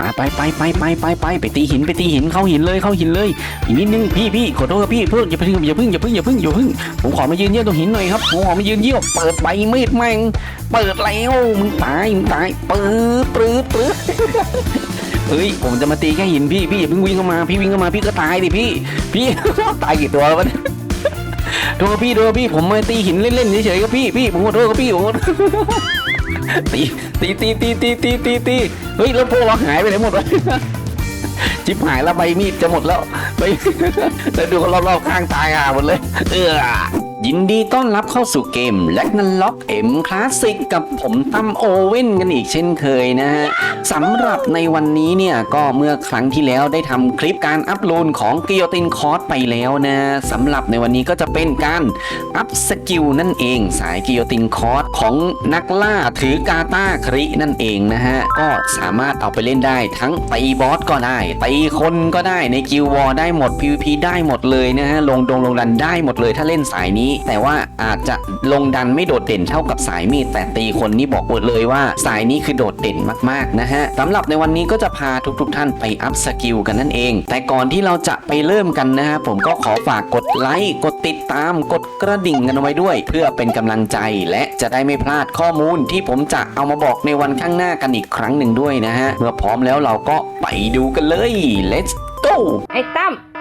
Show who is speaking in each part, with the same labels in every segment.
Speaker 1: มาไปไปไปไปไปไปไปตีหินไปตีหินเข้าหินเลยเข้าหินเลยอีกนิดนึงพี่พี่ขอโทษครับพี่เพิ่งอย่าเพิ่งอย่าเพิ่งอย่าเพิ่งอย่าเพิ่งอย่าเพิ่งผมขอมายืนเยี่ยวตรงหินหน่อยครับผมขอมายืนเยี่ยวเปิดใบมีดแม่งเปิดแล้วมึงตายมึงตายปื๊ดปื๊ดปื๊ดเฮ้ยผมจะมาตีแค่หินพี่พี่อย่าเพิ่งวิ่งเข้ามาพี่วิ่งเข้ามาพี่ก็ตายดิพี่ พี่ตายกี่ตัวแล้ววะเนี่ยโทษพี่โทษพี่ผมมาตีหินเล่นๆเฉยๆครับพี่พี่ผมขอโทษครับพี่ผมขอโทษ ตีตีตีตีตีตีตีตีเฮ้ยแล้วพวกเราหายไปไหนหมดวะจิบหายแล้วใบมีดจะหมดแล้วไปแล้วดูรอบๆข้างตายอะหมดเลย เออ ยินดีต้อนรับเข้าสู่เกม l a g n a l o c M Classic กับผมตั้มโอเว่นกันอีกเช่นเคยนะฮะสำหรับในวันนี้เนี่ยก็เมื่อครั้งที่แล้วได้ทำคลิปการอัพโหลดของ g ิ o ตินคอร์สไปแล้วนะสำหรับในวันนี้ก็จะเป็นการอัพสกิลนั่นเอง สาย g ิ o ตินคอร์สของนักล่าถือกาตาครินั่นเองนะฮะก็สามารถเอาไปเล่นได้ทั้งตีบอสก็ได้ตีคนก็ได้ในกิลวอร์ได้หมด PVP ได้หมดเลยนะฮะลงดงลงดันได้หมดเลยถ้าเล่นสายนี้แต่ว่าอาจจะลงดันไม่โดดเด่นเท่ากับสายมีดแต่ตีคนนี่บอกหมดเลยว่า สายนี้คือโดดเด่นมากๆนะฮะสำหรับในวันนี้ก็จะพาทุกๆท่านไปอัพสกิลกันนั่นเอง แต่ก่อนที่เราจะไปเริ่มกันนะฮะผมก็ขอฝากกดไลค์กดติดตามกดกระดิ่งกันไว้ด้วย เพื่อเป็นกำลังใจและจะได้ไม่พลาดข้อมูลที่ผมจะเอามาบอกในวันข้างหน้ากันอีกครั้งหนึ่งด้วยนะฮะเมื่อพร้อมแล้วเราก็ไปดูกันเลย let's go
Speaker 2: ไอ้ตั้ม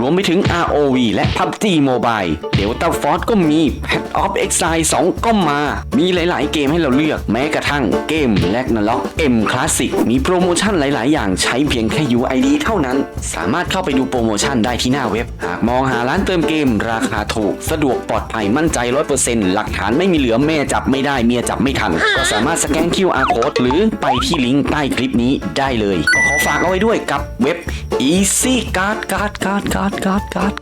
Speaker 1: รวมไปถึง ROV และ PUBG Mobile Delta Force ก็มี Path of Exile 2 ก็มา มีหลาย ๆ เกมให้เราเลือก แม้กระทั่งเกม l a g n a r o k M Classic มีโปรโมชั่นหลาย ๆ อย่างใช้เพียงแค่ UID เท่านั้น สามารถเข้าไปดูโปรโมชั่นได้ที่หน้าเว็บ หากมองหาร้านเติมเกม ราคาถูก สะดวกปลอดภัยมั่นใจ 100%หลักฐานไม่มีเหลือแม่จับไม่ได้เมียจับไม่ทัน ก็สามารถสแกน QR code หรือไปที่ลิงก์ใต้คลิปนี้ได้เลย ก็ขอฝากเอาไว้ด้วยกับเว็บ Easy Card Card Card Card Card Card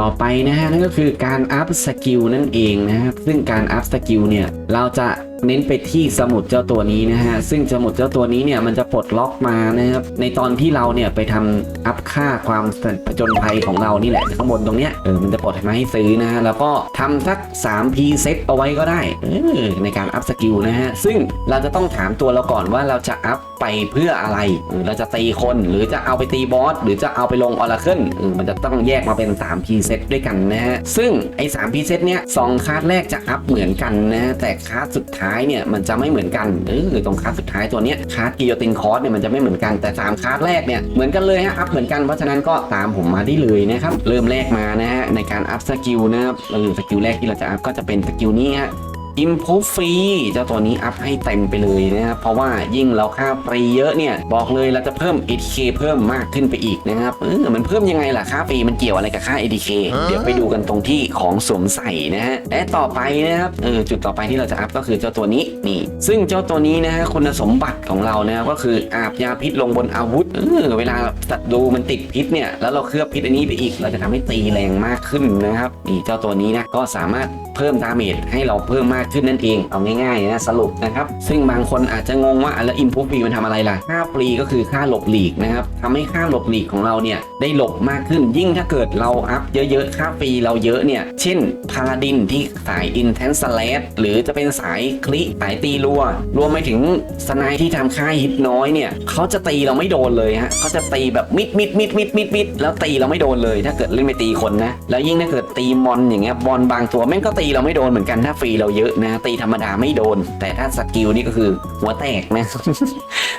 Speaker 1: ต่อไปนะฮะนั่นก็คือการอัพสกิลนั่นเองนะครับซึ่งการอัพสกิลเนี่ยเราจะ เน้นไปที่สมุดเจ้าตัวนี้นะฮะ ซึ่งสมุดเจ้าตัวนี้เนี่ยมันจะปลดล็อกมานะครับ ในตอนที่เราเนี่ยไปทำอัพค่าความผจญภัยของเรานี่แหละข้างบนตรงเนี้ยเออมันจะปลดมาให้ซื้อนะฮะ แล้วก็ทำสัก3 p เซตเอาไว้ก็ได้ออในการอัพสกิลนะฮะ ซึ่งเราจะต้องถามตัวเราก่อนว่าเราจะอัพไปเพื่ออะไร เราจะตีคนหรือจะเอาไปตีบอสหรือจะเอาไปลงออร์เคิลมันจะต้องแยกมาเป็น3 p เซตด้วยกันนะฮะ ซึ่งไอ้3 p เซตเนี้ยสองคาร์ดแรกจะอัพเหมือนกันนะฮะแต่คาร์ดสุดท้ายเนี่ยมันจะไม่เหมือนกันเออตรงคาสสุดท้ายตัวเนี้ยคาสกิโยตินคอร์สเนี่ยมันจะไม่เหมือนกันแต่ 3คาสแรกเนี่ยเหมือนกันเลยฮะอัพเหมือนกันเพราะฉะนั้นก็ตามผมมาได้เลยนะครับเริ่มแรกมานะฮะในการอัพสกิลนะครับเออสกิลแรกที่เราจะอัพก็จะเป็นสกิลนี้ฮะ อิมพูฟรีเจ้าตัวนี้อัพให้เต็มไปเลยนะครับ เพราะว่ายิ่งเราค่าฟรีเยอะเนี่ย บอกเลยเราจะเพิ่ม ATK เพิ่มมากขึ้นไปอีกนะครับ เออ มันเพิ่มยังไงล่ะค่าฟรีมันเกี่ยวอะไรกับค่า ATK เดี๋ยวไปดูกันตรงที่ของสวมใส่นะฮะ และต่อไปนะครับ เออ จุดต่อไปที่เราจะอัพก็คือเจ้าตัวนี้นี่ ซึ่งเจ้าตัวนี้นะฮะคุณสมบัติของเรานะครับก็คืออาบยาพิษลงบนอาวุธ เออ เวลาศัตรูมันติดพิษเนี่ย แล้วเราเคลือบพิษอันนี้ไปอีก เราจะทำให้ตีแรงมากขึ้นนะครับ นี่เจ้าตัวนี้นะ ก็สามารถเพิ่มดาเมจให้เราเพิ่มมากขึ้นนั่นเองเอาง่ายๆนะสรุปนะครับ ซึ่งบางคนอาจจะงงว่าแล้วอิมพูฟรีมันทำอะไรล่ะ ค่าฟรีก็คือค่าหลบหลีกนะครับทำให้ค่าหลบหลีกของเราเนี่ยได้หลบมากขึ้น ยิ่งถ้าเกิดเราอัพเยอะๆ ค่าฟรีเราเยอะเนี่ย เช่นพาลาดินที่สาย Intense Slash หรือจะเป็นสายคลิสายตีรัว รวมไปถึงสไนที่ทำค่าฮิตน้อยเนี่ยเขาจะตีเราไม่โดนเลยฮะเขาจะตีแบบมิดมิดมิดมิดมิดมิดแล้วตีเราไม่โดนเลย ถ้าเกิดเล่นไปตีคนนะแล้วยิ่งถ้าเกิดตีมอนอย่างเงี้ยบอลบางตัวแม่งก็ตีเราไม่โดนเหมือนกันถ้าฟรีเราเยอะนะตีธรรมดาไม่โดน แต่ถ้าสกิลนี่ก็คือหัวแตกนะ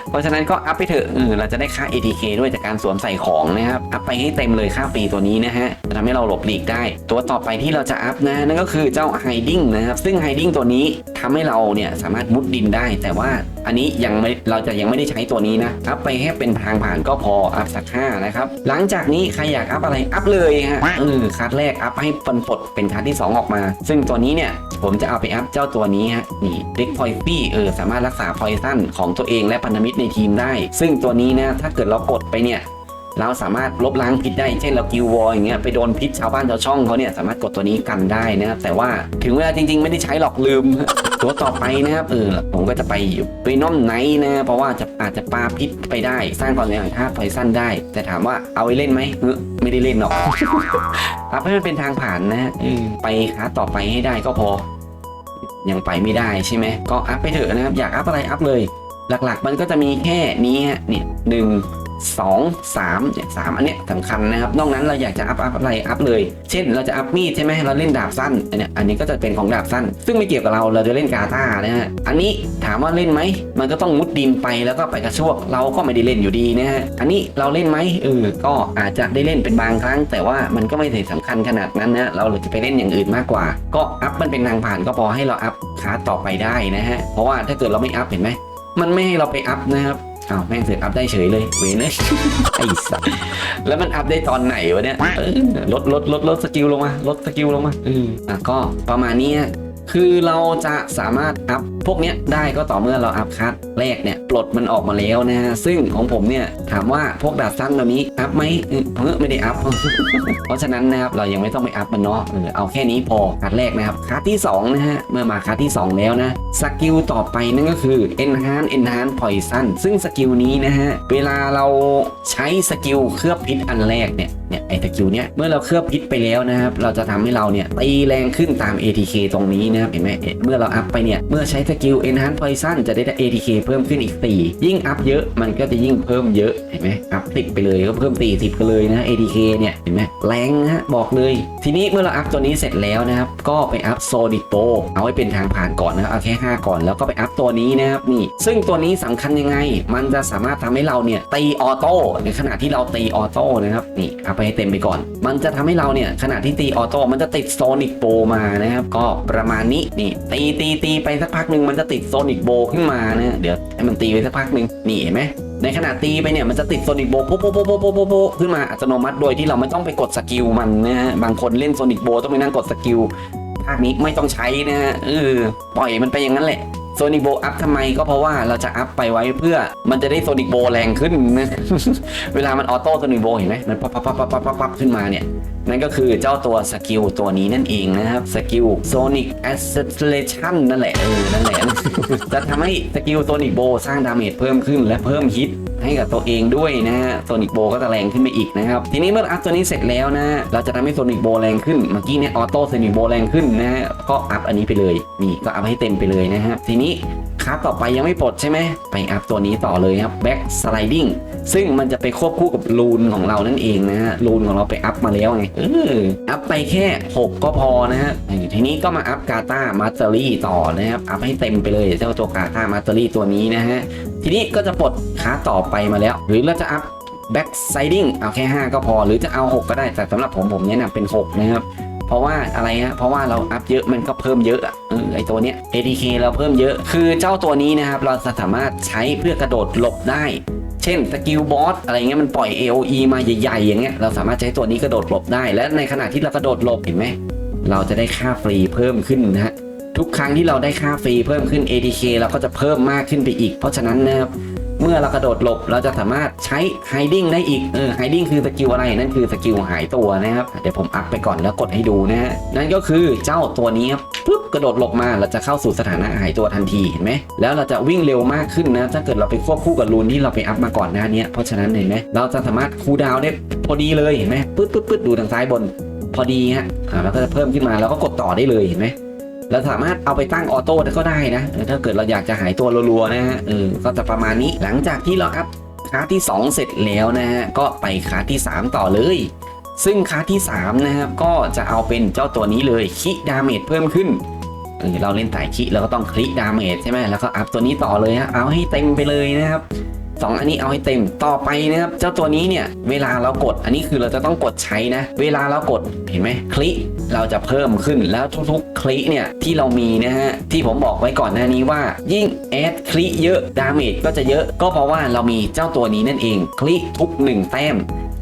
Speaker 1: เพราะฉะนั้นก็อัพไปเถอะเออเราจะได้ค่า ATK ด้วยจากการสวมใส่ของนะครับ อัพไปให้เต็มเลยค่าฟรีตัวนี้นะฮะจะทำให้เราหลบหลีกได้ ตัวต่อไปที่เราจะอัพนะนั่นก็คือเจ้า Hiding นะครับซึ่ง Hiding ตัวนี้ทำให้เราเนี่ยสามารถมุดดินได้แต่ว่าอันนี้ยังไม่เราจะยังไม่ได้ใช้ตัวนี้นะอัพไปแค่เป็นทางผ่านก็พออัพสักห้านะครับหลังจากนี้ใครอยากอัพอะไรอัพเลยฮะเออคัดแรกอัพให้ปันปลดเป็นคัดที่ 2 ออกมา ซึ่งตัวนี้เนี่ยผมจะเอาไปอัพเจ้าตัวนี้ฮะนี่เด็กพอยตี้เออสามารถรักษาพอยซันของตัวเองและพันธมิตรในทีมได้ ซึ่งตัวนี้นะถ้าเกิดเรากดไปเนี่ยเราสามารถลบล้างพิษได้ เช่นเรากิววอลอย่างเงี้ยไปโดนพิษชาวบ้านชาวช่องเขาเนี่ยสามารถกดตัวนี้กันได้นะครับแต่ว่าถึงเวลาจริง ๆ ไม่ได้ใช้หรอกลืม ตัวต่อไปนะครับเออผมก็จะไปไปน้อมไนท์นะเพราะว่าจะอาจจะปาพิษไปได้ สร้างความเสียหายท่าไฟสั้นได้ แต่ถามว่าเอาไว้เล่นไหมเออไม่ได้เล่นหรอกอัพให้มันเป็นทางผ่านนะฮะเออไปคลาสต่อไปให้ได้ก็พอ ยังไปไม่ได้ใช่ไหมก็อัพไปเถอะนะครับอยากอัพอะไรอัพเลย หลักๆ มันก็จะมีแค่นี้ฮะเนี่ยหนึ่ง สองสามเนี่ยสามอันเนี้ยสำคัญนะครับนอกนั้นเราอยากจะอัพอัพอะไรอัพเลย เช่นเราจะอัพมีดใช่ไหมเราเล่นดาบสั้นอันเนี้ยอันนี้ก็จะเป็นของดาบสั้น ซึ่งไม่เกี่ยวกับเราเราจะเล่นกาตานะฮะอันนี้ถามว่าเล่นไหมมันก็ต้องมุดดินไปแล้วก็ไปกระชวกเราก็ไม่ได้เล่นอยู่ดีนะฮะอันนี้เราเล่นไหมเออก็อาจจะได้เล่นเป็นบางครั้ง แต่ว่ามันก็ไม่ได้สำคัญขนาดนั้นนะเราจะไปเล่นอย่างอื่นมากกว่า ก็อัพมันเป็นทางผ่านก็พอให้เราอัพคาต่อไปได้นะฮะเพราะว่าถ้าเกิดเราไม่อัพเห็นไหมมันไม่ให้เราไปอัพนะครับ อ้าวแม่งเสร็จอัพได้เฉยเลยเวยเลยไอ้สัสแล้วมันอัพได้ตอนไหนวะเนี่ยลดลดลดลดสกิลลงมาลดสกิลลงมาเอออะก็ประมาณนี้ คือเราจะสามารถอัพพวกนี้ได้ก็ต่อเมื่อเราอัพคัสแรกเนี่ยปลดมันออกมาแล้วนะฮะซึ่งของผมเนี่ยถามว่าพวกดาบสั้นตัวนี้อัพไหมเออเอไม่ได้อัพ เพราะฉะนั้นนะครับเรายังไม่ต้องไปอัพมันเนาะเออเอาแค่นี้พอคัดแรกนะครับคัดที่2นะฮะเมื่อมาคัดที่ 2 แล้วนะสกิลต่อไปนั่นก็คือ enhance enhance poison ซึ่งสกิลนี้นะฮะเวลาเราใช้สกิลเคลือบพิษอันแรกเนี่ย เนี่ยไอ้สกิลเนี้ยเมื่อเราเคลือบพิษไปแล้วนะครับเราจะทำให้เราเนี่ยตีแรงขึ้นตาม ATK ตรงนี้นะครับเห็นไหมเอ๊ะเมื่อเราอัพไปเนี่ยเมื่อใช้สกิล enhance poison จะได้ ATK เพิ่มขึ้นอีก 4 ยิ่งอัพเยอะมันก็จะยิ่งเพิ่มเยอะเห็นไหมอัพติดไปเลยก็เพิ่มตีสิบไปเลยนะ ATK เนี่ยเห็นไหมแรงนะฮะบอกเลย ทีนี้เมื่อเราอัพตัวนี้เสร็จแล้วนะครับก็ไปอัพโซดิโตเอาไว้เป็นทางผ่านก่อนนะครับเอาแค่5ก่อนแล้วก็ไปอัพตัวนี้นะครับนี่ ซึ่งตัวนี้สำคัญยังไง มันจะสามารถทำให้เราเนี่ยตีออโต้ในขณะที่เราตีออโต้นะครับนี่เอาไปให้เต็มไปก่อน มันจะทำให้เราเนี่ยขณะที่ตีออโต้มันจะติดโซนิกโบมานะครับ ก็ประมาณนี้นี่ตีตีตีไปสักพักหนึ่งมันจะติดโซนิกโบขึ้นมานะเดี๋ยวให้มันตีไปสักพักหนึ่งนี่เห็นไหมในขณะตีไปเนี่ยมันจะติดโซนิกโบโป๊ะโป๊ะโปโปโป๊ะโป๊ะโป๊ะขึ้นมาอัตโนมัติโดยที่เราไม่ต้องไปกดสกิลมันนะฮะบางคนเล่นโซนิกโบต้องไปนั่งกดสกิลภาคนี้ไม่ต้องใช้นะฮะเออปล่อยมันไปอย่างนั้นแหละ โซนิกโบอัพทำไมก็เพราะว่าเราจะอัพไปไว้เพื่อมันจะได้โซนิกโบแรงขึ้นนะเวลามันออโต้โซนิกโบเห็นไหมมันปั๊บปั๊บปั๊บปั๊บปั๊บปั๊บขึ้นมาเนี่ยนั่นก็คือเจ้าตัวสกิลตัวนี้นั่นเองนะครับสกิล Sonic Acceleration นั่นแหละเออนั่นแหละจะทำให้สกิล Sonic Bow สร้างดาเมจเพิ่มขึ้นและเพิ่มฮิต ให้กับตัวเองด้วยนะฮะ Sonic Bow ก็จะแรงขึ้นไปอีกนะครับ ทีนี้เมื่ออัพตัวนี้เสร็จแล้วนะเราจะทำให้ Sonic Bow แรงขึ้น เมื่อกี้เนี่ยออโต้ Sonic Bow แรงขึ้นนะฮะก็อัพอันนี้ไปเลย นี่ก็อัพให้เต็มไปเลยนะฮะทีนี้คลาสต่อไปยังไม่ปลดใช่ไหมไปอัพตัวนี้ต่อเลยครับ Back Sliding ซึ่งมันจะไปควบคู่กับรูนของเรานั่นเองนะฮะรูนของเราไปอัพมาแล้วไงเอออัพไปแค่ 6 ก็พอนะฮะทีนี้ก็มาอัพกาตามาสเตอรี่ต่อนะครับอัพให้เต็มไปเลยเจ้าตัวกาตามาสเตอรี่ตัวนี้นะฮะ ทีนี้ก็จะปลดคาต่อไปมาแล้ว หรือเราจะอัพ back sliding เอาแค่ 5 ก็พอ หรือจะเอา 6 ก็ได้แต่สำหรับผมผมแนะนำเป็น 6 นะครับ เพราะว่าอะไรฮะเพราะว่าเราอัพเยอะมันก็เพิ่มเยอะอะออไอตัวเนี้ย ATK เราเพิ่มเยอะ คือเจ้าตัวนี้นะครับ เราสามารถใช้เพื่อกระโดดหลบได้ เช่นสกิลบอสอะไรเงี้ยมันปล่อย AOE มาใหญ่ๆ อย่างเงี้ยเราสามารถใช้ตัวนี้กระโดดหลบได้ และในขณะที่เรากระโดดหลบเห็นไหมเราจะได้ค่าฟรีเพิ่มขึ้นนะฮะ ทุกครั้งที่เราได้ค่าฟรีเพิ่มขึ้น ATK เราก็จะเพิ่มมากขึ้นไปอีก เพราะฉะนั้นนะครับเมื่อเรากระโดดหลบเราจะสามารถใช้ hiding ได้อีก เออ hiding คือสกิลอะไร นั่นคือสกิลหายตัวนะครับ เดี๋ยวผมอัพไปก่อนแล้วกดให้ดูนะฮะ นั่นก็คือเจ้าตัวนี้ครับปุ๊บกระโดดหลบมาเราจะเข้าสู่สถานะหายตัวทันทีเห็นไหม แล้วเราจะวิ่งเร็วมากขึ้นนะ ถ้าเกิดเราไปควบคู่กับรูนที่เราไปอัพมาก่อนหน้านี้เพราะฉะนั้นเห็นไหมเราจะสามารถคูลดาวได้พอดีเลยเห็นไหมปึ๊ดปึ๊ดปึ๊ดดูทางซ้ายบน พอดีฮะ อ่าแล้วก็จะเพิ่มขึ้นมาแล้วก็กดต่อได้เลยเห็นไหม เราสามารถเอาไปตั้งออโต้ก็ได้นะถ้าเกิดเราอยากจะหายตัวรัวๆนะฮะเออก็จะประมาณนี้หลังจากที่เราอัพคลาที่ 2 เสร็จแล้วนะฮะก็ไปคลาที่ 3 ต่อเลยซึ่งคลาที่ 3 นะครับ ก็จะเอาเป็นเจ้าตัวนี้เลยคิดาเมจเพิ่มขึ้นเออเราเล่นสายคิเราก็ต้องคลิดาเมจใช่ไหมแล้วก็อัพตัวนี้ต่อเลยฮะเอาให้เต็มไปเลยนะครับ สองอันนี้เอาให้เต็มต่อไปนะครับเจ้าตัวนี้เนี่ยเวลาเรากดอันนี้คือเราจะต้องกดใช้นะ เวลาเรากดเห็นไหมคลิเราจะเพิ่มขึ้นแล้วทุกๆ คลิเนี่ยที่เรามีนะฮะที่ผมบอกไว้ก่อนหน้านี้ว่า ยิ่งแอดคลิเยอะดาเมจก็จะเยอะก็เพราะว่าเรามีเจ้าตัวนี้นั่นเอง คลิทุก 1 แต้ม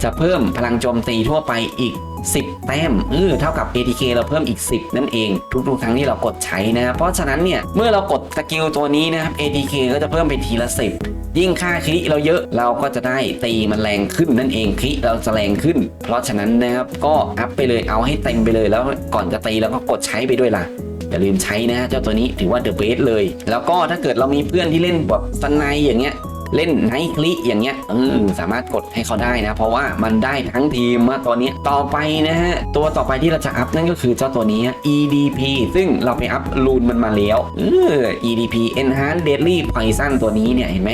Speaker 1: จะเพิ่มพลังโจมตีทั่วไปอีก10 แต้มเออเท่ากับ ATK เราเพิ่มอีก 10 นั่นเองทุกๆครั้งที่เรากดใช้นะเพราะฉะนั้นเนี่ย เมื่อเรากดสกิลตัวนี้นะครับ ATK ก็จะเพิ่มไปทีละ 10 ยิ่งค่าคลิเราเยอะเราก็จะได้ตีมันแรงขึ้นนั่นเองคลิเราจะแรงขึ้น เพราะฉะนั้นนะครับก็อัพไปเลยเอาให้เต็มไปเลยแล้วก่อนจะตีแล้วก็กดใช้ไปด้วยล่ะอย่าลืมใช้นะ เจ้าตัวนี้ถือว่าเดอะเบสเลย แล้วก็ถ้าเกิดเรามีเพื่อนที่เล่นแบบสไนด์อย่างเงี้ยเล่นไนท์คลิอย่างเงี้ยเออสามารถกดให้เขาได้นะ เพราะว่ามันได้ทั้งทีมมาตัวเนี้ยต่อไปนะฮะ ตัวต่อไปที่เราจะอัพนั่นก็คือเจ้าตัวนี้ EDP ซึ่งเราไปอัพรูนมันมาแล้วเออ EDP Enhanced Deadly Poison ตัวนี้เนี่ยเห็นไหม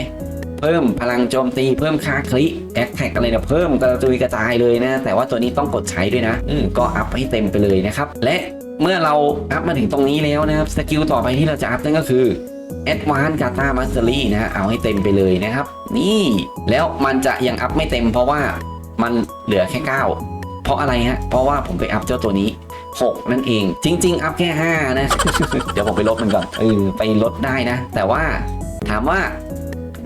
Speaker 1: พิ่มพลังโจมตีเพิ่มค่าคลิแอคแท็กอะไรเนี่ยเพิ่มกระจุยกระจายเลยนะ แต่ว่าตัวนี้ต้องกดใช้ด้วยนะ อืก็อัพให้เต็มไปเลยนะครับ และเมื่อเราอัพมาถึงตรงนี้แล้วนะครับสกิลต่อไปที่เราจะอัพนั่นก็คือ Advanced Kata Mastery นะฮะเอาให้เต็มไปเลยนะครับ นี่แล้วมันจะยังอัพไม่เต็มเพราะว่ามันเหลือแค่ 9 เพราะอะไรฮะ เพราะว่าผมไปอัพเจ้าตัวนี้ 6 นั่นเอง จริง ๆ อัพแค่ 5 นะ เดี๋ยวผมไปลดมันก่อนเออไปลดได้นะ แต่ว่าถามว่า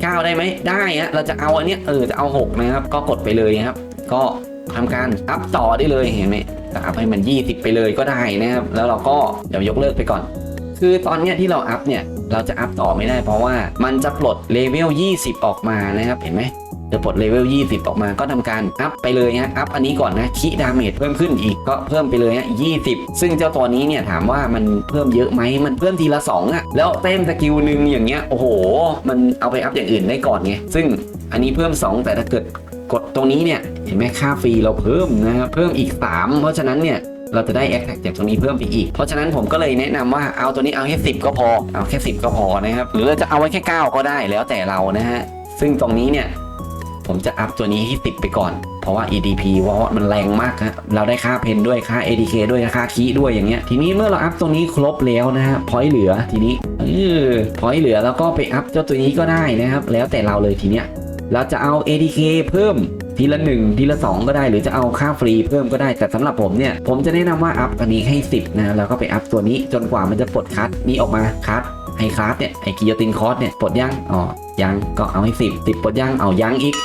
Speaker 1: 9 ได้ไหมได้ฮะเราจะเอาอันเนี้ยเออจะเอา 6 นะครับ ก็กดไปเลยนะครับ ก็ทำการอัพต่อได้เลยเห็นไหมก็อัพให้มัน 20 ไปเลยก็ได้นะครับ แล้วเราก็เดี๋ยวยกเลิกไปก่อน คือตอนเนี้ยที่เราอัพเนี่ยเราจะอัพต่อไม่ได้เพราะว่ามันจะปลดเลเวล 20 ออกมานะครับเห็นไหม จะปลดเลเวล 20 ออกมาก็ทำการอัพไปเลยฮะอัพอันนี้ก่อนนะคีดาเมจเพิ่มขึ้นอีกก็เพิ่มไปเลยฮะ20 ซึ่งเจ้าตัวนี้เนี่ยถามว่ามันเพิ่มเยอะไหมมันเพิ่มทีละ2อะแล้วเต้นสกิลหนึ่งอย่างเงี้ยโอ้โห มันเอาไปอัพอย่างอื่นได้ก่อนไงซึ่งอันนี้เพิ่ม 2 แต่ถ้าเกิดกดตรงนี้เนี่ยเห็นไหมค่าฟรีเราเพิ่มนะครับเพิ่มอีก 3 เพราะฉะนั้นเนี่ยเราจะได้แอคแท็กจากตรงนี้เพิ่มไปอีก เพราะฉะนั้นผมก็เลยแนะนำว่าเอาตัวนี้เอาแค่10 ก็พอ เอาแค่ 10 ก็พอนะครับ หรือเราจะเอาไว้แค่ 9 ก็ได้แล้วแต่เรานะฮะ ซึ่งตรงนี้เนี่ย ผมจะอัพตัวนี้ให้10ไปก่อน เพราะว่า EDP ว่ามันแรงมากฮะเราได้ค่าเพนด้วยค่า ADK ด้วยค่าคีด้วยอย่างเงี้ย ทีนี้เมื่อเราอัพตรงนี้ครบแล้วนะฮะพอยเหลือทีนี้เออพอยเหลือแล้วก็ไปอัพเจ้าตัวนี้ก็ได้นะครับ แล้วแต่เราเลยทีเนี้ยเราจะเอา ADK เพิ่มทีละหนึ่งทีละ 2 ก็ได้หรือจะเอาค่าฟรีเพิ่มก็ได้แต่สำหรับผมเนี่ย ผมจะแนะนำว่าอัพอันนี้ให้ 10 นะ แล้วก็ไปอัพตัวนี้จนกว่ามันจะปลดคัสนี้ออกมาคัส ไฮคลาสเนี่ยไอกิโยตินคอร์สเนี่ยปลดยังอ๋อยังก็เอาให้ 10 10ปลดยังเอายังอีก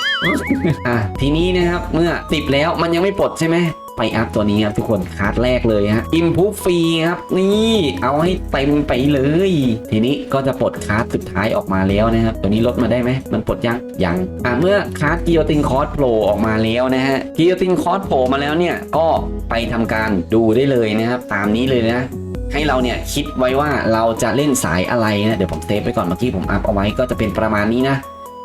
Speaker 1: อะทีนี้นะครับเมื่อ 10 แล้วมันยังไม่ปลดใช่ไหมไปอัพตัวนี้ครับทุกคนคาร์ดแรกเลยฮะอิมพูฟรีครับ นี่เอาให้เต็มไปเลย ทีนี้ก็จะปลดคาร์ดสุดท้ายออกมาแล้วนะครับ ตัวนี้ลดมาได้ไหมมันปลดยังยังอะเมื่อคาร์ดกิโยตินคอร์สโผล่ออกมาแล้วนะฮะกิโยตินคอร์สโผล่มาแล้วเนี่ยก็ไปทำการดูได้เลยนะครับ ตามนี้เลยนะ ให้เราเนี่ยคิดไว้ว่าเราจะเล่นสายอะไรนะเดี๋ยวผมเซฟไปก่อนเมื่อกี้ผมอัพเอาไว้ก็จะเป็นประมาณนี้นะ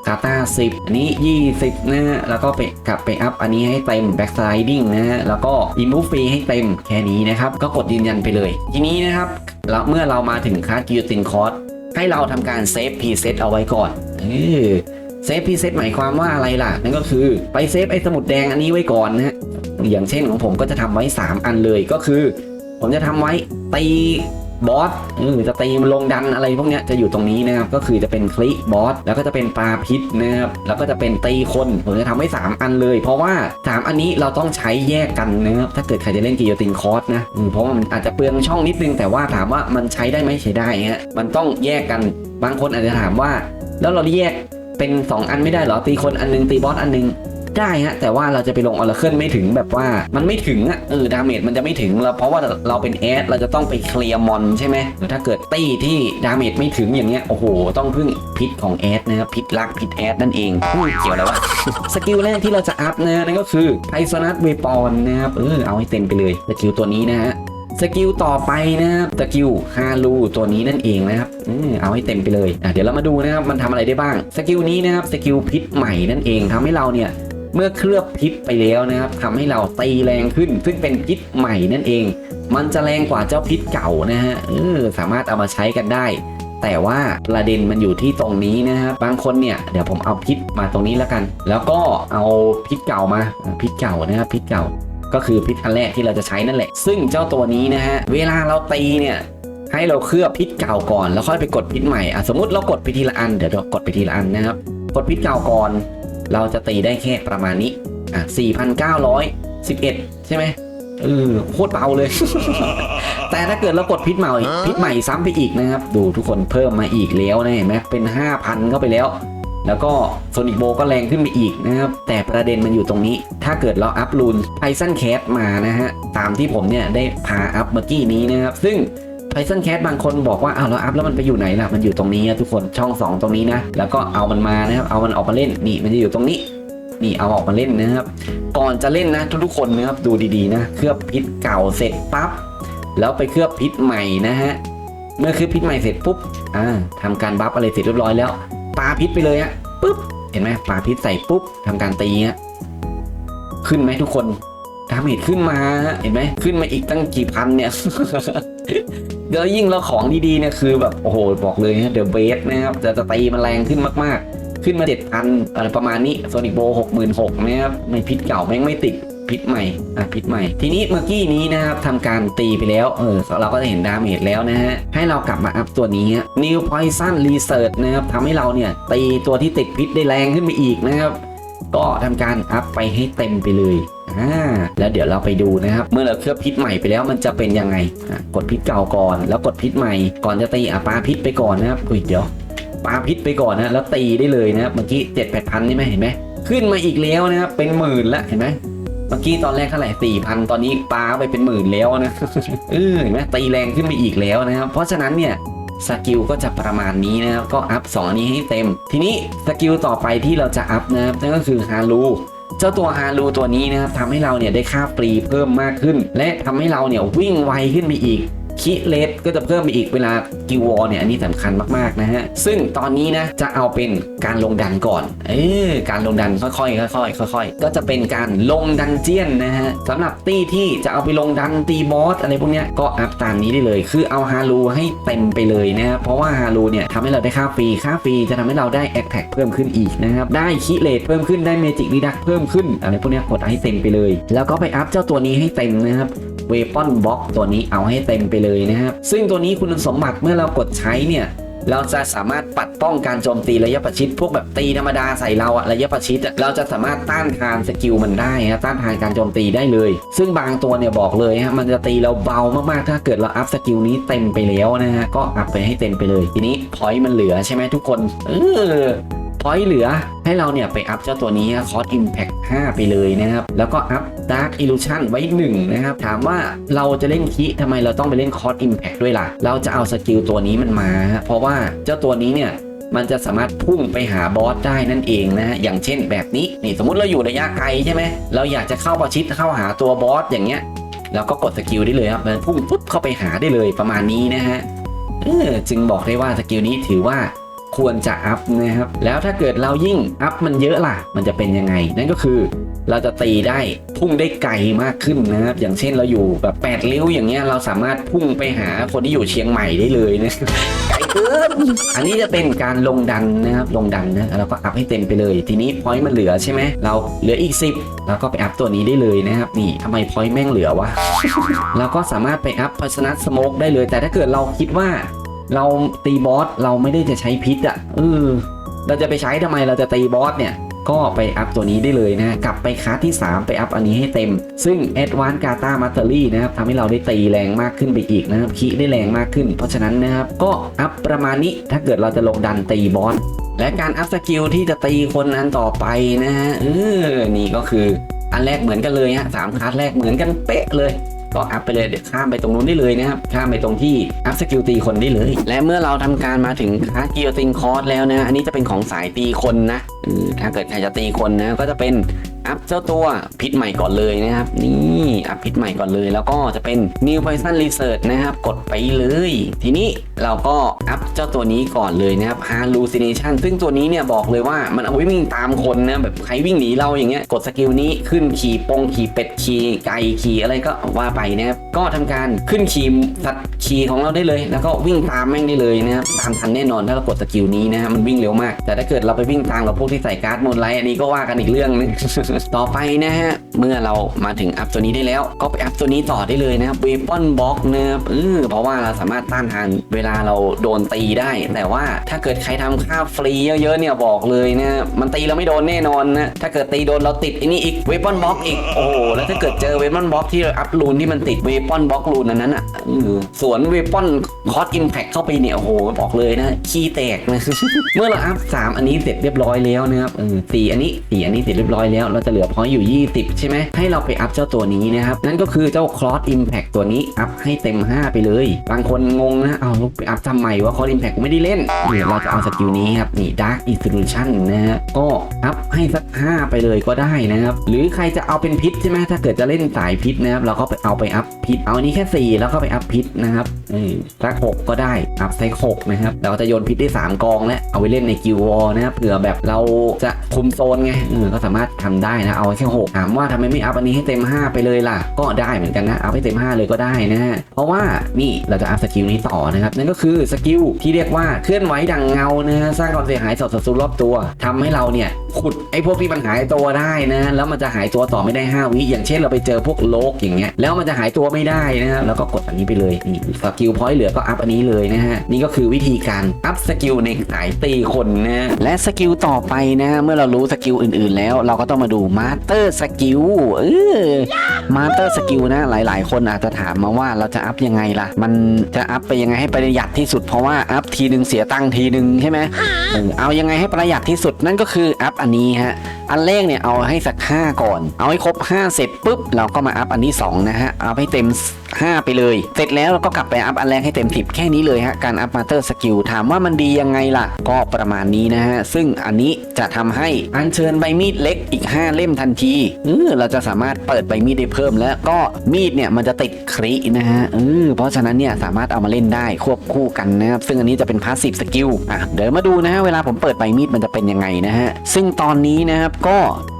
Speaker 1: กาตา10 อันนี้ 20 นะฮะ แล้วก็ไปกลับไปอัพอันนี้ให้เต็ม back sliding นะฮะ แล้วก็อิน o ูฟรีให้เต็มแค่นี้นะครับ ก็กดยืนยันไปเลย ทีนี้นะครับแล้วเมื่อเรามาถึงคาร์ดกิ l ตินคอร์สให้เราทำการเซฟพรีเซตเอาไว้ก่อนเออเซฟพรีเซตหมายความว่าอะไรล่ะ นั่นก็คือไปเซฟไอ้สมุดแดงอันนี้ไว้ก่อนนะฮะ อย่างเช่นของผมก็จะทำไว้ 3 อันเลยก็คือ ผมจะทำไว้ตีบอสเออจะตีมันลงดันอะไรพวกนี้จะอยู่ตรงนี้นะครับ ก็คือจะเป็นคลิบอสแล้วก็จะเป็นปลาพิษนะครับ แล้วก็จะเป็นตีคน ผมจะทำไว้3 อันเลย เพราะว่า 3 อันนี้เราต้องใช้แยกกันนะครับ ถ้าเกิดใครจะเล่นกิโยตินคอร์สนะอืมเพราะว่ามันอาจจะเปลืองช่องนิดนึง แต่ว่าถามว่ามันใช้ได้ไหมใช้ได้ฮะ มันต้องแยกกัน บางคนอาจจะถามว่า แล้วเราแยกเป็น 2 อันไม่ได้เหรอ ตีคนอันหนึงตีบอสอันหนึง ได้ฮะแต่ว่าเราจะไปลงออร์เคิลไม่ถึงแบบว่ามันไม่ถึงอะเออดาเมจมันจะไม่ถึงเราเพราะว่าเราเป็นแอดเราจะต้องไปเคลียร์มอนใช่ไหมหรือถ้าเกิดตี้ที่ดาเมจไม่ถึงอย่างเงี้ยโอ้โห ต้องพึ่งพิษของแอดนะครับพิษรักพิษแอดนั่นเองอุ้ยเกี่ยวอะไรวะสกิลแรกที่เราจะอัพนะนั่นก็คือไพโซนัสเวปอนนะครับเออเอาให้เต็มไปเลยสกิลตัวนี้นะฮะสกิลต่อไปนะครับสกิลฮารูตัวนี้นั่นเองนะครับเออเอาให้เต็มไปเลยเดี๋ยวเรามาดูนะครับมันทำอะไรได้บ้าง สกิลนี้นะครับสกิลพิษใหม่นั่นเองทำให้เราเนี่ย เมื่อเคลือบพิษไปแล้วนะครับทำให้เราตีแรงขึ้น ซึ่งเป็นพิษใหม่นั่นเอง มันจะแรงกว่าเจ้าพิษเก่านะฮะสามารถเอามาใช้กันได้ แต่ว่าประเด็นมันอยู่ที่ตรงนี้นะครับบางคนเนี่ยเดี๋ยวผมเอาพิษมาตรงนี้แล้วกัน แล้วก็เอาพิษเก่ามาพิษเก่านะครับพิษเก่า ก็คือพิษอันแรกที่เราจะใช้นั่นแหละ ซึ่งเจ้าตัวนี้นะฮะเวลาเราตีเนี่ยให้เราเคลือบพิษเก่าก่อน แล้วค่อยไปกดพิษใหม่อะสมมติเรากดไปทีละอันเดี๋ยวเรากดไปทีละอันนะครับกดพิษเก่าก่อน เราจะตีได้แค่ประมาณนี้อะ4,911 ใช่ไหมเออโคตรเบาเลย แต่ถ้าเกิดเรากดพิษใหม่พิษใหม่ซ้ำไปอีกนะครับ ดูทุกคนเพิ่มมาอีกแล้วนะเห็นไหมเป็น 5,000 เข้าไปแล้ว แล้วก็โซนิ c โบก็แรงขึ้นไปอีกนะครับ แต่ประเด็นมันอยู่ตรงนี้ ถ้าเกิดเราอัพรูนไพซันแคสมานะฮะ ตามที่ผมเนี่ยได้พาอัพเมื่อกี้นี้นะครับ ซึ่ง Python Cat บางคนบอกว่าอ้าวแล้วอัพแล้วมันไปอยู่ไหนล่ะ มันอยู่ตรงนี้นะทุกคนช่อง 2 ตรงนี้นะ แล้วก็เอามันมานะครับ เอามันออกมาเล่นนี่มันจะอยู่ตรงนี้ นี่เอาออกมาเล่นนะครับ ก่อนจะเล่นนะทุกๆคนนะครับดูดีๆนะเคลือบพิษเก่าเสร็จปั๊บแล้วไปเคลือบพิษใหม่นะฮะเมื่อเคลือบพิษใหม่เสร็จปุ๊บอ่าทำการบัฟอะไรเสร็จเรียบร้อยแล้วปาพิษไปเลยอะปุ๊บเห็นไหมปาพิษใส่ปุ๊บทำการตีฮะขึ้นไหมทุกคนดาเมจขึ้นมาเห็นไหมขึ้นมาอีกตั้งกี่พันเนี่ย เดี๋ยวยิ่งเราของดีๆเนี่ยคือแบบโอ้โหบอกเลยฮะเดอะเบสนะครับจะจะตีมันแรงขึ้นมากๆ ขึ้นมาเจ็ดพันอะไรประมาณนี้โซนิกโบหกหมื่นหกนะครับไม่พิษเก่าแม่งไม่ติดพิษใหม่อะพิษใหม่ ทีนี้เมื่อกี้นี้นะครับทำการตีไปแล้ว เออ เราก็จะเห็นดาเมจแล้วนะฮะ ให้เรากลับมาอัพตัวนี้ฮะ New Poison Research นะครับทำให้เราเนี่ยตีตัวที่ติดพิษได้แรงขึ้นไปอีกนะครับ ก็ทำการอัพไปให้เต็มไปเลย อ่าแล้วเดี๋ยวเราไปดูนะครับ เมื่อเราเคลือบพิษใหม่ไปแล้วมันจะเป็นยังไงกดพิษเก่าก่อน แล้วกดพิษใหม่ก่อนจะตีอะปาพิษไปก่อนนะครับอุ้ยเดี๋ยวปาพิษไปก่อนนะแล้วตีได้เลยนะครับเมื่อกี้เจ็ดแปดพันนี่ไหมเห็นไหมขึ้นมาอีกแล้วนะครับเป็นหมื่นแล้วเห็นไหมเมื่อกี้ตอนแรกเท่าไหร่สี่พันตอนนี้ปาไปเป็นหมื่นแล้วนะเออเห็นไหมตีแรงขึ้นไปอีกแล้วนะครับ เพราะฉะนั้นเนี่ยสกิลก็จะประมาณนี้นะครับก็อัพ2อันนี้ให้เต็ม ทีนี้สกิลต่อไปที่เราจะอัพนะครับนั่นก็คือฮารู เจ้าตัวฮารูตัวนี้นะครับทำให้เราเนี่ยได้ค่าฟรีเพิ่มมากขึ้น และทำให้เราเนี่ยวิ่งไวขึ้นไปอีก คิเลสก็จะเพิ่มไปอีกเวลากิวอเนี่ยอันนี้สำคัญมากๆนะฮะ ซึ่งตอนนี้นะจะเอาเป็นการลงดันก่อน เออการลงดันค่อยๆค่อยๆค่อยๆ ก็จะเป็นการลงดันเจียนนะฮะสำหรับตี้ที่จะเอาไปลงดันตีบอสอะไรพวกเนี้ยก็อัพตามนี้ได้เลย คือเอาฮารูให้เต็มไปเลยนะครับเพราะว่าฮารูเนี่ยทำให้เราได้ค่าฟรีค่าฟรีจะทำให้เราได้แอคแท็กเพิ่มขึ้นอีกนะครับได้คิเลตเพิ่มขึ้นได้เมจิกรีดักเพิ่มขึ้นอะไรพวกเนี้ยกดให้เต็มไปเลย แล้วก็ไปอัพเจ้าตัวนี้ให้เต็มนะครับ เวปอนบ็อกตัวนี้เอาให้เต็มไปเลยนะครับ ซึ่งตัวนี้คุณสมบัติเมื่อเรากดใช้เนี่ยเราจะสามารถปัดป้องการโจมตีระยะประชิด พวกแบบตีธรรมดาใส่เราอะระยะประชิดอะเราจะสามารถต้านทานสกิลมันได้ฮะต้านทานการโจมตีได้เลย ซึ่งบางตัวเนี่ยบอกเลยฮะมันจะตีเราเบามากๆ ถ้าเกิดเราอัพสกิลนี้เต็มไปแล้วนะฮะก็อัพไปให้เต็มไปเลย ทีนี้พอยต์มันเหลือใช่ไหมทุกคนเออ พอยต์เหลือให้เราเนี่ยไปอัพเจ้าตัวนี้คอร์สอิมแพค5ไปเลยนะครับ แล้วก็อัพดาร์ i อิลูชันไว้1นะครับ ถามว่าเราจะเล่นคีทำไมเราต้องไปเล่นคอร์สอิมแพคด้วยล่ะ เราจะเอาสกิลตัวนี้มันมา เพราะว่าเจ้าตัวนี้เนี่ยมันจะสามารถพุ่งไปหาบอสได้นั่นเองนะฮะ อย่างเช่นแบบนี้ นี่สมมุติเราอยู่ระยะไกลใช่ไหม เราอยากจะเข้าประชิดเข้าหาตัวบอสอย่างเงี้ย เราก็กดสกิลได้เลยครับ มันพุ่งปุ๊บเข้าไปหาได้เลยประมาณนี้นะฮะ เออจึงบอกได้ว่าสกิลนี้ถือว่า ควรจะอัพนะครับ แล้วถ้าเกิดเรายิ่งอัพมันเยอะล่ะ มันจะเป็นยังไง นั่นก็คือเราจะตีได้พุ่งได้ไกลมากขึ้นนะครับ อย่างเช่นเราอยู่แบบ8ปดริ้วอย่างเงี้ยเราสามารถพุ่งไปหาคนที่อยู่เชียงใหม่ได้เลยนะไกลเกินอันนี้จะเป็นการลงดันนะครับ ลงดันนะเราก็อัพให้เต็มไปเลย ทีนี้พอยต์มันเหลือใช่ไหมเราเหลืออีก 10เราก็ไปอัพตัวนี้ได้เลยนะครับนี่ทำไมพอยต์แม่งเหลือวะเราก็สามารถไปอัพพัชนะสโมกได้เลย แต่ถ้าเกิดเราคิดว่า เราตีบอสเราไม่ได้จะใช้พิษอะเออเราจะไปใช้ทำไมเราจะตีบอสเนี่ยก็ไปอัพตัวนี้ได้เลยนะกลับไปคาที่ 3 ไปอัพอันนี้ให้เต็ม ซึ่ง Advanced Gata Mastery นะครับทำให้เราได้ตีแรงมากขึ้นไปอีกนะครับคีได้แรงมากขึ้น เพราะฉะนั้นนะครับก็อัพประมาณนี้ถ้าเกิดเราจะลงดันตีบอสและการอัพสกิลที่จะตีคนนั้นต่อไปนะฮะเออนี่ก็คืออันแรกเหมือนกันเลยฮะสามคลาสแรกเหมือนกันเป๊ะเลย ก็อัพไปเลยเดี๋ยวข้ามไปตรงนู้นได้เลยนะครับข้ามไปตรงที่อัพสกิลตีคนได้เลย และเมื่อเราทำการมาถึงคลาสกิลติงคอร์สแล้วนะอันนี้จะเป็นของสายตีคนนะถ้าเกิดใครจะตีคนนะก็จะเป็นอัพเจ้าตัวพิษใหม่ก่อนเลยนะครับ นี่อัพพิษใหม่ก่อนเลย แล้วก็จะเป็น New Poison Research นะครับ กดไปเลย ทีนี้เราก็อัพเจ้าตัวนี้ก่อนเลยนะครับ Hallucination ซึ่งตัวนี้เนี่ยบอกเลยว่ามันเอาไว้วิ่งตามคนนะแบบใครวิ่งหนีเราอย่างเงี้ยกดสกิลนี้ขึ้นขี่ปงขี่เป็ดขี่ไก่ขี่อะไรก็ว่าไปนะครับก็ทำการขึ้นขี่สัตว์ขี่ของเราได้เลย แล้วก็วิ่งตามแม่งได้เลยนะครับตามทันแน่นอนถ้าเรากดสกิลนี้นะฮะมันวิ่งเร็วมาก แต่ถ้าเกิดเราไปวิ่งตามกับพวกที่ใส่การ์ดมอนไลท์อันนี้ก็ว่ากันอีกเรื่องนึงต่อไปนะฮะเมื่อเรามาถึงอัพตัวนี้ได้แล้ว ก็ไปอัพตัวนี้ต่อได้เลยนะครับ Weapon Box นะครับเออเพราะว่าเราสามารถต้านทานเวลาเราโดนตีได้ แต่ว่าถ้าเกิดใครทำค่าฟรีเยอะๆเนี่ยบอกเลยนะมันตีเราไม่โดนแน่นอนนะถ้าเกิดตีโดนเราติดอันนี้อีก Weapon Box อีกโอ้แล้วถ้าเกิดเจอ Weapon Box ที่อัพรูนที่มันติด Weapon Box รูนอันนั้นอะสวน Weapon Cost Impact เข้าไปเนี่ยโอ้โหบอกเลยนะขี้แตกนะเมื่อเราอัพ3อันนี้เสร็จเรียบร้อยแล้วนะครับสี่อันนี้สี่อันนี้เสร็จเรียบร้อยแล้วเราจะเหลือพอยอยู่ 20 ใช่ไหมให้เราไปอัพเจ้าตัวนี้นะครับนั่นก็คือเจ้า Cross Impact ตัวนี้อัพให้เต็ม 5 ไปเลย บางคนงงนะเอาลูกไปอัพทำไมว่า Cross Impact กูไม่ได้เล่นเดี๋ยวเราจะเอาสกิลนี้ครับนี่ Dark Institution นะฮะก็อัพให้สัก 5 ไปเลยก็ได้นะครับหรือใครจะเอาเป็นพิษใช่ไหมถ้าเกิดจะเล่นสายพิษนะครับเราก็ไปเอาไปอัพพิษเอาอันนี้แค่ 4 แล้วก็ไปอัพพิษนะครับเออสัก6ก็ได้อัพไซส์6นะครับเราก็จะโยนพิษได้ 3 กองแล้วเอาไว้เล่นในกิววอลนะครับเผื่อแบบเราจะคุมโซนไงเออก็สามารถทำได้นะเอาแค่6ถามว่าทำไมไม่อัพอันนี้ให้เต็ม 5 ไปเลยล่ะ ก็ได้เหมือนกันนะเอาให้เต็ม 5 เลยก็ได้นะฮะเพราะว่านี่เราจะอัพสกิลนี้ต่อนะครับนั่นก็คือสกิลที่เรียกว่าเคลื่อนไหวดังเงานะฮะสร้างความเสียหายต่อศัตรูรอบตัวทำให้เราเนี่ยขุดไอ้พวกที่มันหายตัวได้นะแล้วมันจะหายตัวต่อไม่ได้ 5 วิอย่างเช่นเราไปเจอพวกโลกอย่างเงี้ยแล้วมันจะหายตัวไม่ได้นะแล้วก็กดอันนี้ไปเลยนี่สกิลพอยต์เหลือก็อัพอันนี้เลยนะฮะนี่ก็คือวิธีการอัพสกิลในสายตีคนนะ
Speaker 3: และสกิลต่อไปนะเมื่อเรารู้สกิลอื่น ๆ แล้ว เราก็ต้องมาดูมาสเตอร์สกิลเออมาสเตอร์สกิลนะหลาย ๆ คนอาจจะถามมาว่าเราจะอัพยังไงล่ะ มันจะอัพไปยังไงให้ประหยัดที่สุดเพราะว่าอัพทีหนึ่งเสียตังค์ทีหนึ่งใช่ไหมเออเอายังไงให้ประหยัดที่สุดนั่นก็คืออัพอันนี้ฮะ อันแรกเนี่ยเอาให้สัก 5 ก่อน เอาให้ครบ 5 เสร็จปุ๊บเราก็มาอัพอันที่2นะฮะเอาให้เต็ม 5 ไปเลย เสร็จแล้วเราก็กลับไปอัพอันแรกให้เต็ม 10 แค่นี้เลยฮะการอัพมาสเตอร์สกิลถามว่ามันดียังไงล่ะ ก็ประมาณนี้นะฮะ ซึ่งอันนี้จะทำให้อัญเชิญใบมีดเล็กอีก 5 เล่มทันทีเออเราจะสามารถเปิดใบมีดได้เพิ่ม แล้วก็มีดเนี่ยมันจะติดครินะฮะเออเพราะฉะนั้นเนี่ยสามารถเอามาเล่นได้ควบคู่กันนะครับซึ่งอันนี้จะเป็นพาสซีฟสกิลอะเดี๋ยวมาดูนะฮะเวลาผมเปิดใบมีดมันจะเป็นยังไงนะฮะซึ่งตอนนี้นะครับก็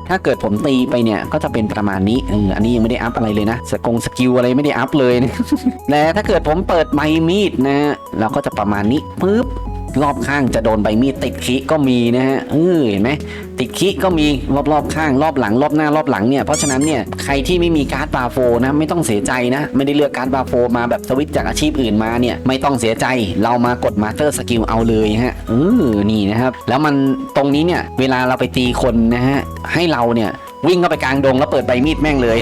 Speaker 3: ถ้าเกิดผมตีไปเนี่ยก็จะเป็นประมาณนี้อันนี้ยังไม่ได้อัพอะไรเลยนะสกงสกิลอะไรไม่ได้อัพเลยนะแต่ถ้าเกิดผมเปิดไมมีดนะเราก็จะประมาณนี้ปึ๊บ รอบข้างจะโดนใบมีดติดคิก็มีนะฮะเออเห็นไหมติดคิก็มีรอบรอบข้างรอบหลังรอบหน้ารอบหลังเนี่ยเพราะฉะนั้นเนี่ยใครที่ไม่มีการ์ดบาโฟนะไม่ต้องเสียใจนะไม่ได้เลือกการ์ดบาโฟมาแบบสวิตจากอาชีพอื่นมาเนี่ยไม่ต้องเสียใจเรามากดมาสเตอร์สกิลเอาเลยฮะเออนี่นะครับแล้วมันตรงนี้เนี่ยเวลาเราไปตีคนนะฮะให้เราเนี่ย วิ่งเข้าไปกลางดงแล้วเปิดใบมีดแม่งเลย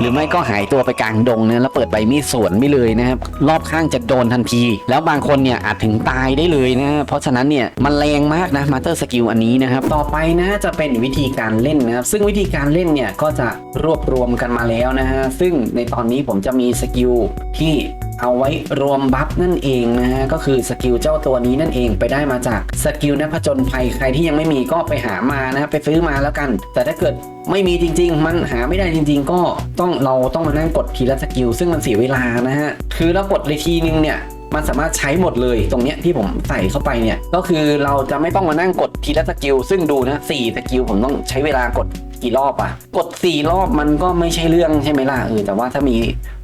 Speaker 3: หรือไม่ก็หายตัวไปกลางดงเนะแล้วเปิดใบมีดสวนไม่เลยนะครับรอบข้างจะโดนทันที แล้วบางคนเนี่ยอาจถึงตายได้เลยนะเพราะฉะนั้นเนี่ยมันแรงมากนะมาสเตอร์สกิลอันนี้นะครับ
Speaker 1: ต่อไปนะจะเป็นวิธีการเล่นนะครับซึ่งวิธีการเล่นเนี่ยก็จะรวบรวมกันมาแล้วนะฮะซึ่งในตอนนี้ผมจะมีสกิลที่เอาไว้รวมบัฟนั่นเองนะฮะก็คือสกิลเจ้าตัวนี้นั่นเองไปได้มาจากสกิลนักผจญภัยใครที่ยังไม่มีก็ไปหามานะไปซื้อมาแล้วกัน แต่ถ้าเกิดไม่มีจริง ๆ มันหาไม่ได้จริง ๆ ก็ต้องเราต้องมานั่งกดทีละสกิลซึ่งมันเสียเวลานะฮะคือเรากดเลยทีนึงเนี่ยมันสามารถใช้หมดเลยตรงเนี้ยที่ผมใส่เข้าไปเนี่ยก็คือเราจะไม่ต้องมานั่งกดทีละสกิลซึ่งดูนะสี่สกิลผมต้องใช้เวลากด กี่รอบอะกด 4 รอบมันก็ไม่ใช่เรื่องใช่ไหมล่ะเออแต่ว่าถ้ามี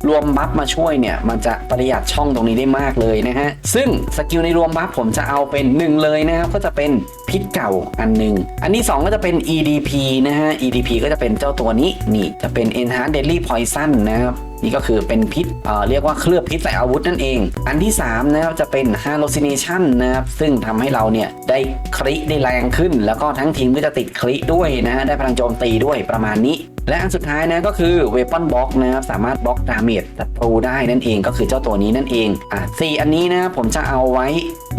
Speaker 1: รวมบัฟมาช่วยเนี่ย มันจะประหยัดช่องตรงนี้ได้มากเลยนะฮะ ซึ่งสกิลในรวมบัฟผมจะเอาเป็น 1 เลยนะครับ ก็จะเป็นพิษเก่าอันหนึ่งอันที่ 2 ก็จะเป็น EDP นะฮะ EDP ก็จะเป็นเจ้าตัวนี้นี่จะเป็น Enhanced Deadly Poison นะครับนี่ก็คือเป็นพิษเอ่อเรียกว่าเคลือบพิษใส่อาวุธนั่นเอง อันที่3นะครับจะเป็น hallucination นะครับ ซึ่งทำให้เราเนี่ยได้คริได้แรงขึ้น แล้วก็ทั้งทีมก็จะติดคริด้วยนะฮะได้พลังโจมตีด้วยประมาณนี้ และอันสุดท้ายนะก็คือ weapon block นะครับสามารถบล็อกดาเมจศัตรูได้นั่นเองก็คือเจ้าตัวนี้นั่นเองอะสี่อันนี้นะผมจะเอาไว้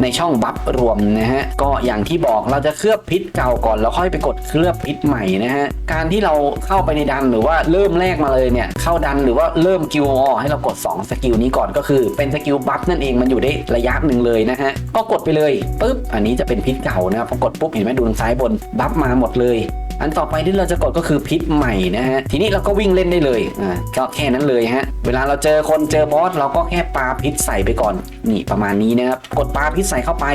Speaker 1: ในช่องบัฟรวมนะฮะก็อย่างที่บอกเราจะเคลือบพิษเก่าก่อนแล้วค่อยไปกดเคลือบพิษใหม่นะฮะการที่เราเข้าไปในดันหรือว่าเริ่มแรกมาเลยเนี่ยเข้าดันหรือว่าเริ่มกิลอให้เรากด 2 สกิลนี้ก่อนก็คือเป็นสกิลบัฟนั่นเองมันอยู่ได้ระยะหนึ่งเลยนะฮะก็กดไปเลยปุ๊บอันนี้จะเป็นพิษเก่านะครับพอกดปุ๊บเห็นไหมดูทางซ้ายบนบัฟมาหมดเลยอันต่อไปที่เราจะกดก็คือพิษใหม่นะฮะ ทีนี้เราก็วิ่งเล่นได้เลย อ่า ก็แค่นั้นเลยฮะ เวลาเราเจอคนเจอบอสเราก็แค่ปาพิษใส่ไปก่อน นี่ประมาณนี้นะครับ กดปาพิษใส่เข้าไป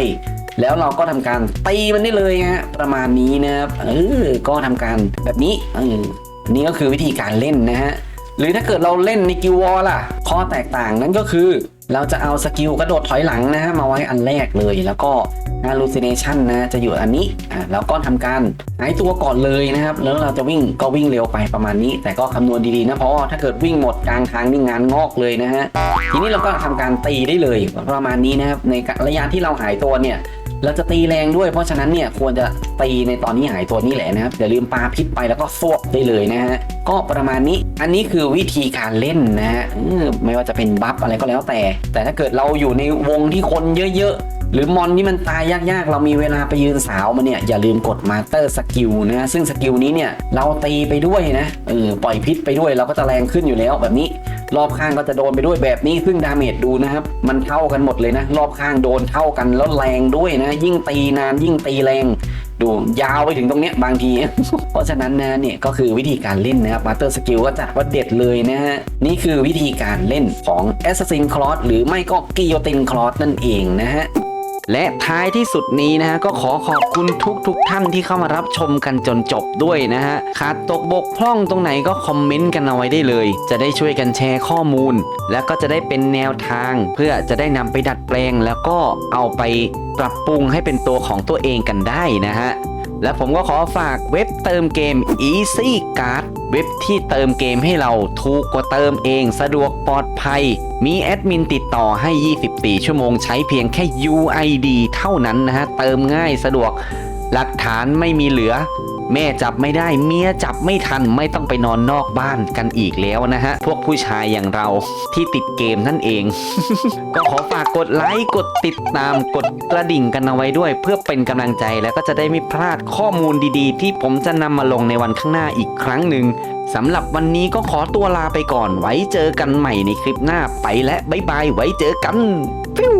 Speaker 1: แล้วเราก็ทำการตีมันได้เลยฮะ ประมาณนี้นะครับ เออ ก็ทำการแบบนี้ เออนี่ก็คือวิธีการเล่นนะฮะ หรือถ้าเกิดเราเล่นในกิววอลล่ะ ข้อแตกต่างนั้นก็คือ เราจะเอาสกิลกระโดดถอยหลังนะฮะมาไว้อันแรกเลย แล้วก็ hallucination นะจะอยู่อันนี้อ่าแล้วก็ทำการหายตัวก่อนเลยนะครับ แล้วเราจะวิ่งก็วิ่งเร็วไปประมาณนี้ แต่ก็คำนวณดีๆนะเพราะว่าถ้าเกิดวิ่งหมดกลางทางนี่งานงอกเลยนะฮะทีนี้เราก็ทำการตีได้เลยประมาณนี้นะครับในระยะที่เราหายตัวเนี่ยเราจะตีแรงด้วยเพราะฉะนั้นเนี่ยควรจะตีในตอนนี้หายตัวนี่แหละนะครับอย่าลืมปาพิษไปแล้วก็ฟวบได้เลยนะฮะ ก็ประมาณนี้ อันนี้คือวิธีการเล่นนะฮะไม่ว่าจะเป็นบัฟอะไรก็แล้วแต่ แต่ถ้าเกิดเราอยู่ในวงที่คนเยอะๆ
Speaker 4: หรือมอนที่มันตายยากๆ เรามีเวลาไปยืนสาวมาเนี่ย อย่าลืมกดมาสเตอร์สกิลนะซึ่งสกิลนี้เนี่ย เราตีไปด้วยนะเออปล่อยพิษไปด้วยเราก็จะแรงขึ้นอยู่แล้วแบบนี้รอบข้างก็จะโดนไปด้วยแบบนี้ซึ่งดาเมจดูนะครับ มันเท่ากันหมดเลยนะ รอบข้างโดนเท่ากันแล้วแรงด้วยนะ ยิ่งตีนานยิ่งตีแรง ดูยาวไปถึงตรงเนี้ยบางที เพราะฉะนั้นนะเนี่ยก็คือวิธีการเล่นนะครับมาสเตอร์สกิลก็จัดว่าเด็ดเลยนะฮะนี่คือวิธีการเล่นของ Assassin Cross หรือไม่ก็ Guillotine Cross นั่นเองนะฮะ
Speaker 1: และท้ายที่สุดนี้นะฮะก็ขอขอบคุณทุกทุกๆท่านที่เข้ามารับชมกันจนจบด้วยนะฮะขาดตกบกพร่องตรงไหนก็คอมเมนต์กันเอาไว้ได้เลย จะได้ช่วยกันแชร์ข้อมูล แล้วก็จะได้เป็นแนวทาง เพื่อจะได้นำไปดัดแปลงแล้วก็เอาไปปรับปรุงให้เป็นตัวของตัวเองกันได้นะฮะ และผมก็ขอฝากเว็บเติมเกม Easy Card เว็บที่เติมเกมให้เราถูกกว่าเติมเองสะดวกปลอดภัย มีแอดมินติดต่อให้ 24 ชั่วโมงใช้เพียงแค่ UID เท่านั้นนะฮะ เติมง่ายสะดวกหลักฐานไม่มีเหลือ แม่จับไม่ได้เมียจับไม่ทันไม่ต้องไปนอนนอกบ้านกันอีกแล้วนะฮะ พวกผู้ชายอย่างเราที่ติดเกมนั่นเอง ก็ขอฝากกดไลค์กดติดตามกดกระดิ่งกันเอาไว้ด้วย เพื่อเป็นกำลังใจแล้วก็จะได้ไม่พลาดข้อมูลดีๆ ที่ผมจะนำมาลงในวันข้างหน้าอีกครั้งหนึ่งสำหรับวันนี้ก็ขอตัวลาไปก่อน ไว้เจอกันใหม่ในคลิปหน้าไปและบ๊ายบายไว้เจอกันฟิว